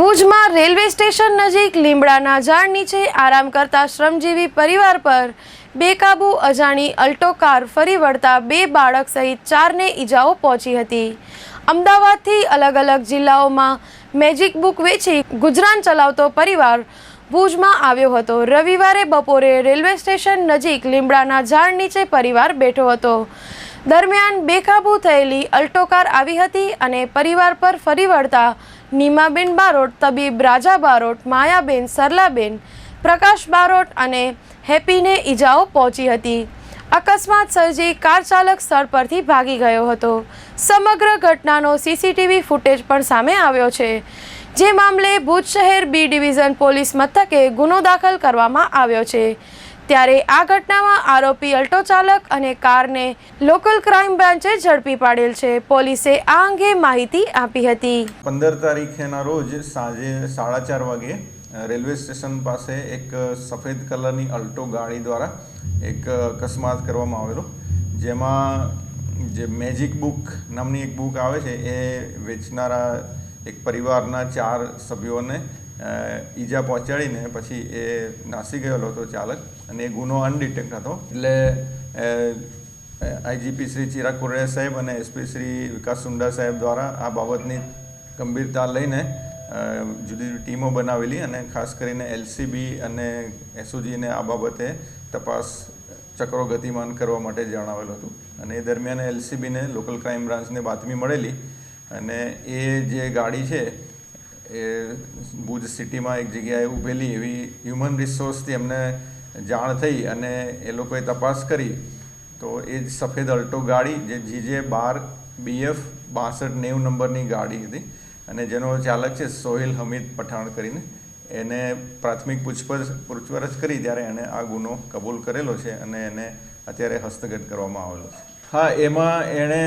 ભુજમાં railway station નજીક લીમડાના ઝાડ નીચે આરામ કરતા શ્રમજીવી પરિવાર પર બેકાબુ અજાણી અલ્ટો કાર ફરી વળતા બે બાળક સહિત ચારને ઈજાઓ પહોંચી હતી. અમદાવાદથી અલગ અલગ જિલ્લાઓમાં મેજિક બુક વેચી ગુજરાન ચલાવતો પરિવાર ભુજમાં આવ્યો હતો. રવિવારે બપોરે રેલવે સ્ટેશન નજીક લીમડાના ઝાડ નીચે પરિવાર બેઠો હતો. દરમિયાન બેકાબુ થયેલી અલ્ટો કાર આવી હતી અને પરિવાર પર ફરી વળતા નીમાબેન બારોટ, તબીબ રાજા બારોટ, માયાબેન, સરલાબેન, પ્રકાશ બારોટ અને હેપીને ઈજાઓ પહોંચી હતી. અકસ્માત સર્જી કાર ચાલક સ્થળ પરથી ભાગી ગયો હતો. સમગ્ર ઘટનાનો સીસીટીવી ફૂટેજ પણ સામે આવ્યો છે. જે મામલે ભુજ શહેર બી ડિવિઝન પોલીસ મથકે ગુનો દાખલ કરવામાં આવ્યો છે. ત્યારે આ ઘટનામાં આરોપી અલ્ટો ચાલક અને કારને લોકલ ક્રાઇમ બ્રાન્ચે ઝડપી પાડેલ છે. પોલીસે આ અંગે માહિતી આપી હતી. પંદર તારીખેના રોજ સાંજે સાડા ચાર વાગે રેલવે સ્ટેશન પાસે એક સફેદ કલરની અલ્ટો ગાડી દ્વારા એક અકસ્માત કરવામાં આવેલો, જેમાં જે મેજિક બુક નામની એક બુક આવે છે, એ વેચનારા એક પરિવારના ચાર સભ્યોને ઈજા પહોંચાડીને પછી એ નાસી ગયેલો હતો ચાલક અને એ ગુનો અનડિટેક્ટ હતો. એટલે આઈજીપી શ્રી ચિરાગ કુરડે સાહેબ અને એસપી શ્રી વિકાસ સુંડા સાહેબ દ્વારા આ બાબતની ગંભીરતા લઈને જુદી જુદી ટીમો બનાવેલી અને ખાસ કરીને એલસીબી અને એસઓજીને આ બાબતે તપાસ ચક્રો ગતિમાન કરવા માટે જણાવેલું હતું. અને એ દરમિયાન એલસીબીને લોકલ ક્રાઇમ બ્રાન્ચને બાતમી મળેલી અને એ જે ગાડી છે એ ભુજ સિટીમાં એક જગ્યાએ ઊભેલી એવી હ્યુમન રિસોર્સથી એમને જાણ થઈ અને એ લોકોએ તપાસ કરી. તો એ જ સફેદ અલ્ટો ગાડી જે જીજે બાર બીએફ બાસઠ નેવું નંબરની ગાડી હતી અને જેનો ચાલક છે સોહિલ હમીદ પઠાણ કરીને એને પ્રાથમિક પૂછપરછ પૂછપરછ કરી ત્યારે એણે આ ગુનો કબૂલ કરેલો છે અને એને અત્યારે હસ્તગત કરવામાં આવેલો છે. હા, એમાં એણે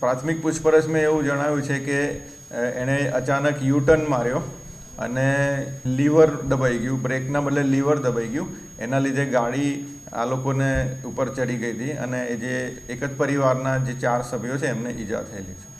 પ્રાથમિક પૂછપરછમાં એવું જણાવ્યું છે કે એણે અચાનક યુ ટર્ન માર્યો અને લીવર દબાઈ ગયું. બ્રેકના બદલે લીવર દબાઈ ગયું. એના લીધે ગાડી આ લોકોને ઉપર ચડી ગઈ હતી અને એ જે એક જ પરિવારના જે ચાર સભ્યો છે એમને ઈજા થયેલી છે.